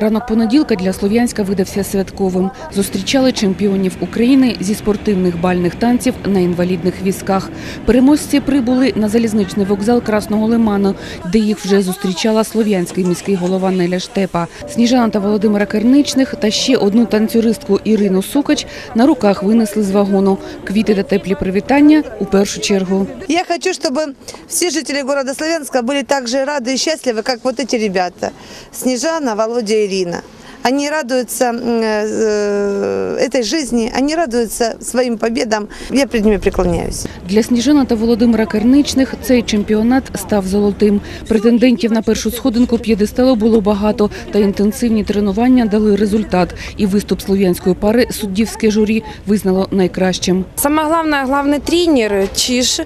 Ранок понеділка для Слов'янська видався святковим. Зустрічали чемпіонів України зі спортивних бальних танців на інвалідних візках. Переможці прибули на залізничний вокзал Красного Лиману, де їх вже зустрічала слов'янський міський голова Неля Штепа. Сніжана та Володимира Керничних та ще одну танцюристку Ірину Сукач на руках винесли з вагону. Квіти та теплі привітання у першу чергу. Я хочу, чтобы все жители города Славянска были так же рады и счастливы, как вот эти ребята. Снежана, Володя и Ирина. Они радуются м, э, этой жизни, они радуются своим победам. Я перед ними преклоняюсь. Для Сніжана та Володимира Керничних цей чемпіонат став золотим. Претендентів на першу сходинку п'єдесталу було багато, та інтенсивні тренування дали результат. І виступ слов'янської пари суддівське журі визнало найкращим. Самое главное, главный тренер Чиш э,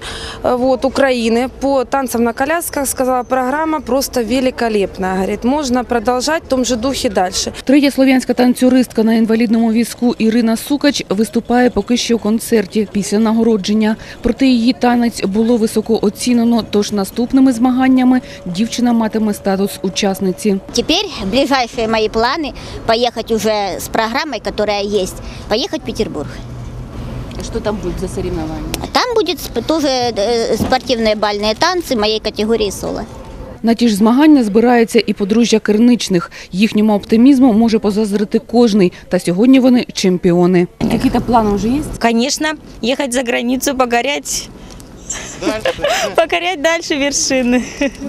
вот, Украины по танцам на колясках сказала, программа просто великолепная. Говорит, можно продолжать в том же духе дальше. Третя слов'янська танцюристка на інвалідному візку Ірина Сукач виступає поки що у концерті після нагородження. Проте її танець було високо оцінено, тож наступними змаганнями дівчина матиме статус учасниці. Теперь ближайшие мои планы поехать уже с программой, которая есть, поехать в Петербург. Що там буде за соревновання? А Там будет сп- тоже э, спортивные бальные танцы моей категории соло. На ті ж змагання збирається і подружжя Керничних. Їхньому оптимізму може позазрити кожний. Та сьогодні вони чемпіони. Які-то плани вже є? Звісно, їхати за границю, покорять, покорять дальше вершины.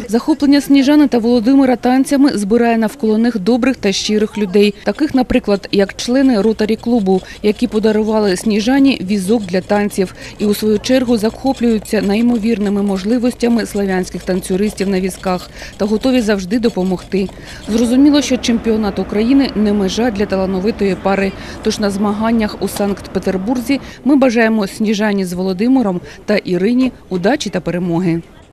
Захоплення Сніжани та Володимира танцями збирає навколо них добрих та щирих людей. Таких, наприклад, як члени ротарі клубу, які подарували Сніжані візок для танців і у свою чергу захоплюються неймовірними можливостями славянських танцюристів на візках та готові завжди допомогти. Зрозуміло, що чемпіонат України не межа для талановитої пари. Тож на змаганнях у Санкт-Петербурзі ми бажаємо Сніжані з Володимиром та Ірині удачі та перемоги.